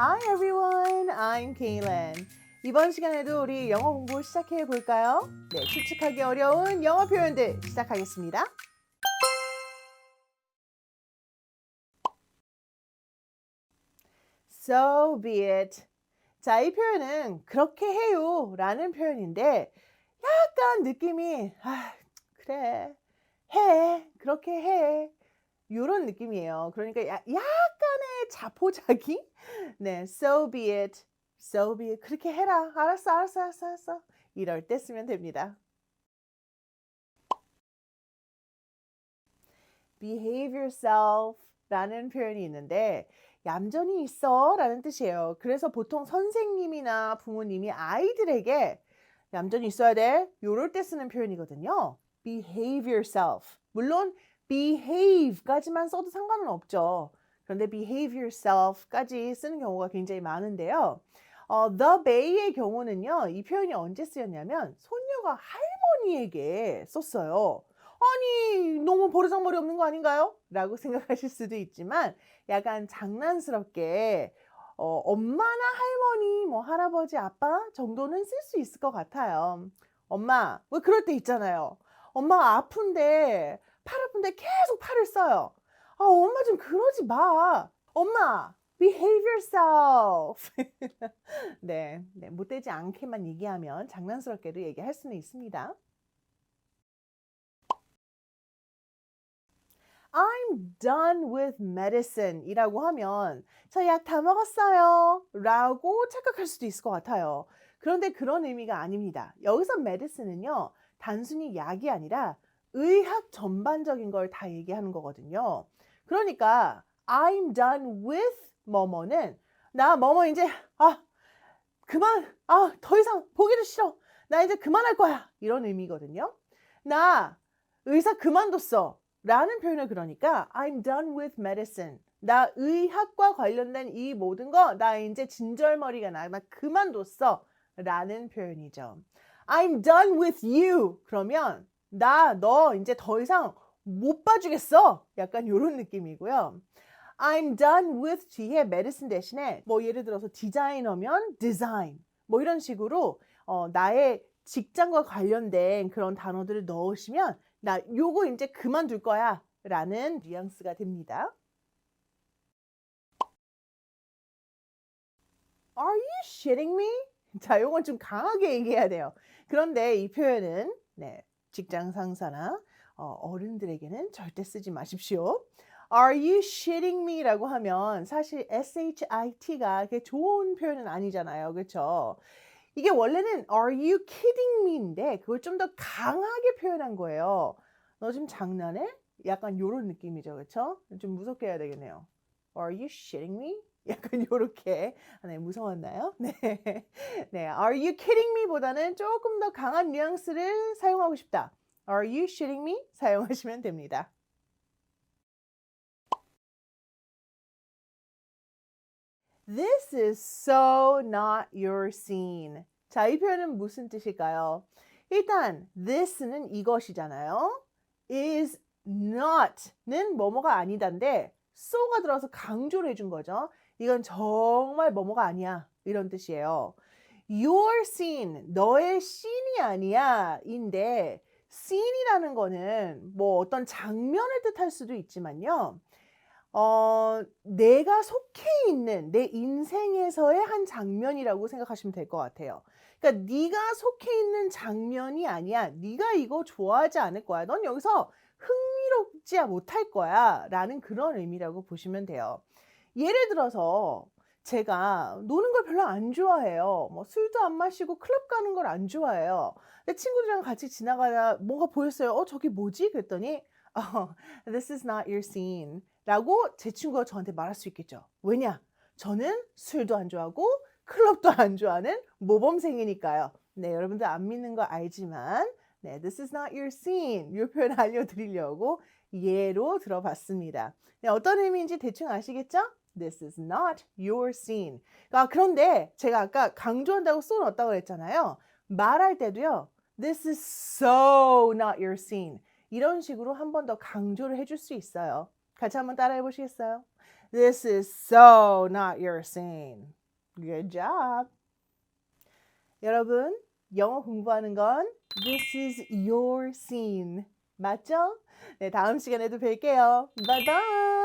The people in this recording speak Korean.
Hi everyone, I'm Kaylin. 이번 시간에도 우리 영어 공부 시작해 볼까요? 네, 추측하기 어려운 영어 표현들 시작하겠습니다. So be it. 자, 이 표현은 그렇게 해요 라는 표현인데 약간 느낌이 아, 그래. 해. 그렇게 해. 요런 느낌이에요. 그러니까 야, 약 자포자기? 네, so be it. So be it. 그렇게 해라. 알았어, 알았어, 알았어, 알았어. 이럴 때 쓰면 됩니다. behave yourself 라는 표현이 있는데 얌전히 있어 라는 뜻이에요. 그래서 보통 선생님이나 부모님이 아이들에게 얌전히 있어야 돼. 요럴 때 쓰는 표현이거든요. behave yourself. 물론 behave까지만 써도 상관은 없죠. 그런데 behave yourself까지 쓰는 경우가 굉장히 많은데요. 어, the bay의 경우는요, 이 표현이 언제 쓰였냐면 손녀가 할머니에게 썼어요. 아니, 너무 버르장머리 없는 거 아닌가요? 라고 생각하실 수도 있지만 약간 장난스럽게 어, 엄마나 할머니, 뭐 할아버지, 아빠 정도는 쓸 수 있을 것 같아요. 엄마, 왜 그럴 때 있잖아요. 엄마가 아픈데 팔 아픈데 계속 팔을 써요. 아, 엄마 좀 그러지 마. 엄마, behave yourself. 네, 네, 못되지 않게만 얘기하면 장난스럽게도 얘기할 수는 있습니다. I'm done with medicine 이라고 하면 저 약 다 먹었어요 라고 착각할 수도 있을 것 같아요. 그런데 그런 의미가 아닙니다. 여기서 medicine은요, 단순히 약이 아니라 의학 전반적인 걸 다 얘기하는 거거든요. 그러니까 I'm done with 뭐뭐는 나 뭐뭐 이제 아 그만 아 더 이상 보기도 싫어. 나 이제 그만할 거야. 이런 의미거든요. 나 의사 그만뒀어. 라는 표현을 그러니까 I'm done with medicine. 나 의학과 관련된 이 모든 거 나 이제 진절머리가 나 나 그만뒀어. 라는 표현이죠. I'm done with you. 그러면 나 너 이제 더 이상 못 봐주겠어. 약간 이런 느낌이고요. I'm done with 뒤에 medicine 대신에 뭐 예를 들어서 디자이너면 design 뭐 이런 식으로 어, 나의 직장과 관련된 그런 단어들을 넣으시면 나 요거 이제 그만둘 거야 라는 뉘앙스가 됩니다. Are you shitting me? 자, 요건 좀 강하게 얘기해야 돼요. 그런데 이 표현은 네, 직장 상사나 어, 른들에게는 절대 쓰지 마십시오. Are you shitting me? 라고 하면 사실 shit가 그게 좋은 표현은 아니잖아요. 그렇죠? 이게 원래는 are you kidding me인데 그걸 좀 더 강하게 표현한 거예요. 너 지금 장난해? 약간 요런 느낌이죠. 그렇죠? 좀 무섭게 해야 되겠네요. Are you shitting me? 약간 요렇게 네, 무서웠나요? 네. 네. Are you kidding me? 보다는 조금 더 강한 뉘앙스를 사용하고 싶다. Are you shitting me? 사용하시면 됩니다. This is so not your scene. 자, 이 표현은 무슨 뜻일까요? 일단 this는 이것이잖아요. is not는 뭐뭐가 아니다인데 so가 들어서 강조를 해준 거죠. 이건 정말 뭐뭐가 아니야. 이런 뜻이에요. Your scene, 너의 씬이 아니야. 인데 scene이라는 거는 뭐 어떤 장면을 뜻할 수도 있지만요. 어, 내가 속해 있는 내 인생에서의 한 장면이라고 생각하시면 될 것 같아요. 그러니까 네가 속해 있는 장면이 아니야. 네가 이거 좋아하지 않을 거야. 넌 여기서 흥미롭지 못할 거야. 라는 그런 의미라고 보시면 돼요. 예를 들어서 제가 노는 걸 별로 안 좋아해요. 뭐 술도 안 마시고 클럽 가는 걸 안 좋아해요. 내 친구들이랑 같이 지나가다 뭔가 보였어요. 어, 저게 뭐지? 그랬더니 어, this is not your scene. 라고 제 친구가 저한테 말할 수 있겠죠. 왜냐? 저는 술도 안 좋아하고 클럽도 안 좋아하는 모범생이니까요. 네, 여러분들 안 믿는 거 알지만 네, this is not your scene. 이 표현 알려드리려고 예로 들어봤습니다. 네, 어떤 의미인지 대충 아시겠죠? This is not your scene. 아, 그런데 제가 아까 강조한다고 쏘 넣었다고 그랬잖아요. 말할 때도요. This is so not your scene. 이런 식으로 한 번 더 강조를 해줄 수 있어요. 같이 한번 따라해 보시겠어요? This is so not your scene. Good job. 여러분, 영어 공부하는 건 This is your scene. 맞죠? 네, 다음 시간에도 뵐게요. Bye bye.